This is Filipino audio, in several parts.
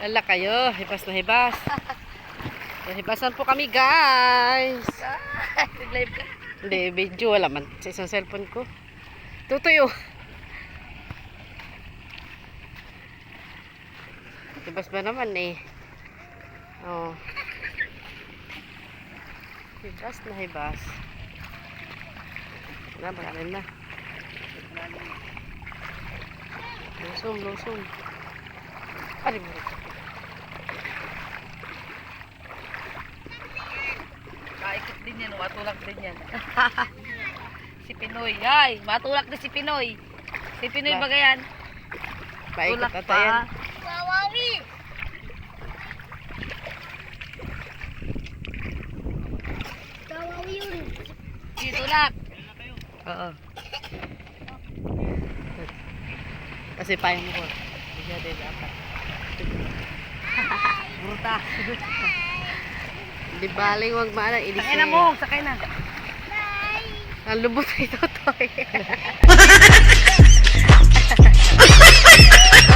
Lala kayo, hibas na hibas. Hibasan po kami guys. Live ka. Hindi, video wala man sa isang cellphone ko. Tutuyo. Hibas ba naman eh. Oh. Hibas na hibas. Wala, malalim na. Lusong, lusong. Ano mo? Din yan, matulak din yan. si Pinoy. Ay, matulak din si Pinoy. Si Pinoy Ba- yan? Paikot Tulak pa. yan. Wawawi. Yung tulak. Oo. Kasi payang mo ko. Hindi siya din dapat. Bruta. Di baling wag maana ilis. Sakay na mo, sakay na. Ang lubot ay totoy.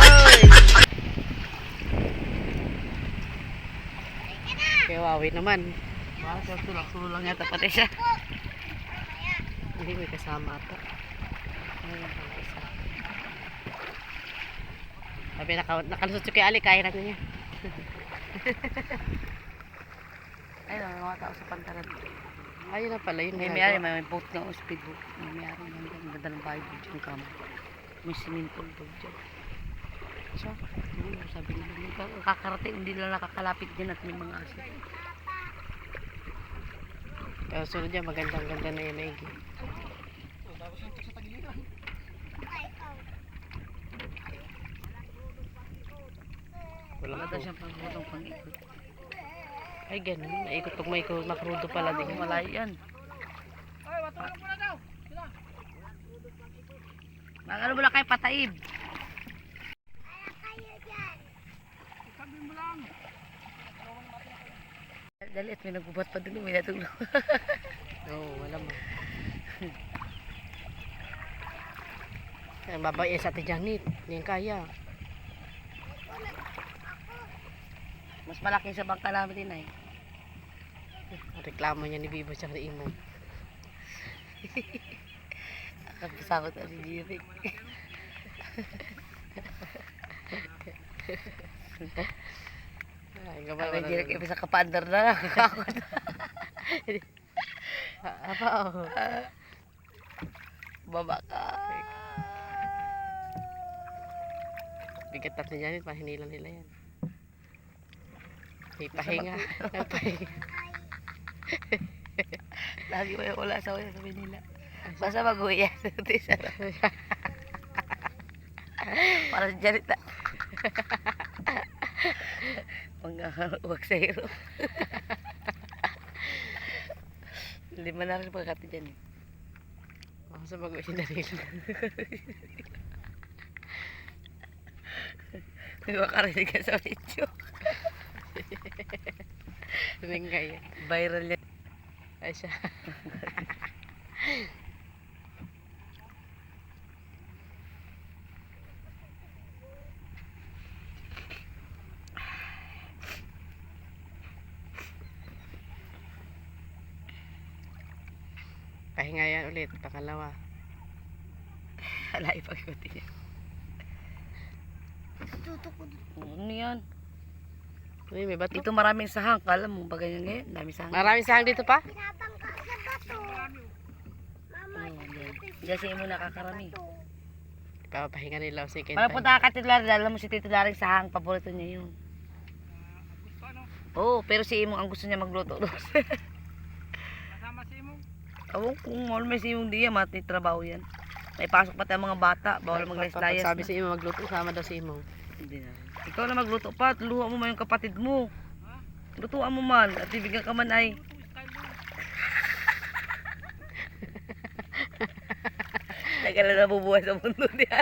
Oy. Kaya wawi naman. Wow, siya tulak. Sulo lang yata pati siya. Hindi may kasama ata. Ayun pala isa. Sabi naka, nakalusot siya kay Ali, kaya na niya. Ay, mga tao sa pantalan. Ayun na pala, yun May nga. may may boat nga o speedboat. May mayari dyan. Ang ganda ng bahay doon dyan kamo. May swimming pool doon dyan. Siya. Oo, sabi nila. May ka- kakarating, hindi lang nakakalapit dyan at may mga aso. Pero sunod niya, magandang ganda na yun, Egi. Wala Wala po. daw siyang pagbutong pang-ikot. Ay, ganun. Naikot pag may ko- makrudo pala din. Malayo yan. Mga ano mo lang kayo pataib. Dali at may nagbubat pa dun, may natulog. Oo, oh, wala mo. Ang babae sa ate Janet. Hindi kaya. Mas malaki sa bangka namin din ay. Ang reklamo niya ni Bibo sa Imo. Nakapasakot na si Jeric. Ay, gabal Kaya Jeric, ibig sa kapandar na lang. Kakakot. Apa, oh. Baba ka. Bigat at ni Janet, mahinilan nila yan. May pahinga. May pahinga. Lagi yung wala sa wala sa Manila. Basta mag-uwi yan. Para sa Janet na. Pangangawag sa hero. Lima na rin pagkati dyan eh. Ako sa mag-uwi si Danilo. May makarinig ka sa video. Ring kaya. Viral yan. Ay siya. Pahinga yan ulit, pangalawa. Hala, ipag-ikuti niya. Ano yan? Uy, may bato. Dito maraming sahang. Kala mo ba ganyan ngayon? Dami sahang. Maraming sahang dito pa? Oh, yan. Diyan sa imo nakakarami. Ipapahinga nila ako second Para punta ka titular, alam mo si titular yung sahang, paborito niya yun. Oo, oh, pero si Imong ang gusto niya magluto. Kasama si Imong. Awang kung may si Imong diya, mati trabaho yan. May pasok pati ang mga bata, bawal mag-layas-layas Sabi na. si Imo magluto, sama daw si Imo. Hindi na. Ikaw na magluto pa, luha mo man yung kapatid mo. Lutuan mo man, at ibigyan ka man ay. Teka na nabubuhay sa mundo niya.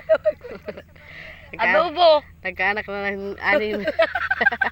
Nagka- Adobo! Nagkaanak na ng anim.